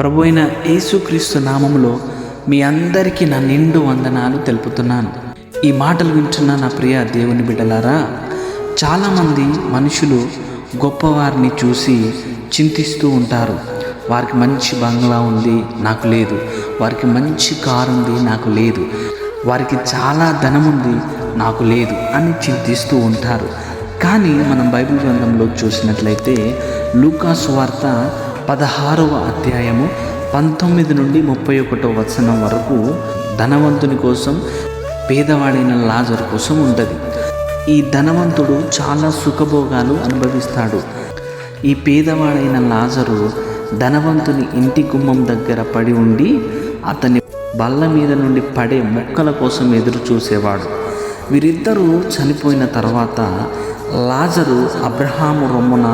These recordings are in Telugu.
ప్రభు అయిన యేసుక్రీస్తు నామములో మీ అందరికీ నా నిండు వందనాలు తెలుపుతున్నాను. ఈ మాటలు వింటున్న నా ప్రియ దేవుని బిడ్డలారా చాలామంది మనుషులు గొప్పవారిని చూసి చింతిస్తూ ఉంటారు. వారికి మంచి బంగ్లా ఉంది నాకు లేదు. వారికి మంచి కారు ఉంది నాకు లేదు. వారికి చాలా ధనం ఉంది నాకు లేదు అని చింతిస్తూ ఉంటారు. కానీ మనం బైబిల్ గ్రంథంలో చూసినట్లయితే లూకాసు వార్త పదహారవ అధ్యాయము పంతొమ్మిది నుండి ముప్పై ఒకటో వచనం వరకు ధనవంతుని కోసం పేదవాడైన లాజర్ కోసం ఉంటుంది. ఈ ధనవంతుడు చాలా సుఖభోగాలు అనుభవిస్తాడు. ఈ పేదవాడైన లాజరు ధనవంతుని ఇంటి గుమ్మం దగ్గర పడి ఉండి అతని బల్ల మీద నుండి పడే మొక్కల కోసం ఎదురు చూసేవాడు వీరిద్దరూ చనిపోయిన తర్వాత లాజరు అబ్రహాము రొమ్మున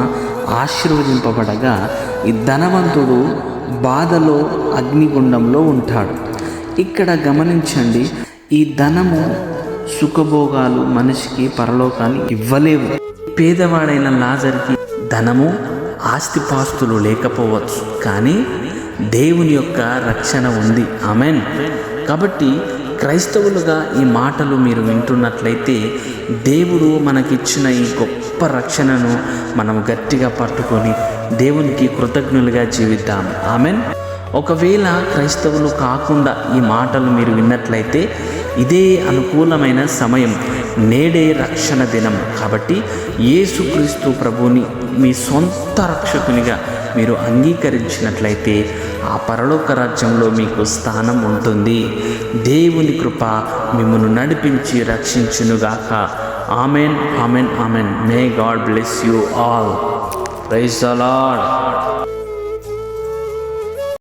ఆశీర్వదింపబడగా ఈ ధనవంతుడు బాధలో అగ్నిగుండంలో ఉంటాడు. ఇక్కడ గమనించండి ఈ ధనము సుఖభోగాలు మనిషికి పరలోకాన్ని ఇవ్వలేవు. పేదవాడైన లాజర్కి ధనము ఆస్తిపాస్తులు లేకపోవచ్చు కానీ దేవుని యొక్క రక్షణ ఉంది. ఆమెన్. కాబట్టి క్రైస్తవులుగా ఈ మాటలు మీరు వింటున్నట్లయితే దేవుడు మనకిచ్చిన ఈ గొప్ప రక్షణను మనం గట్టిగా పట్టుకొని దేవునికి కృతజ్ఞులుగా జీవిద్దాం. ఆమెన్. ఒకవేళ క్రైస్తవులు కాకుండా ఈ మాటలు మీరు విన్నట్లయితే ఇదే అనుకూలమైన సమయం నేడే రక్షణ దినం. కాబట్టి యేసుక్రీస్తు ప్రభుని మీ సొంత రక్షకునిగా మీరు అంగీకరించినట్లయితే ఆ పరలోక రాజ్యంలో మీకు స్థానం ఉంటుంది. దేవుని కృప మిమ్మల్ని నడిపించి రక్షించునుగాక. Amen amen amen. May God bless you all praise the Lord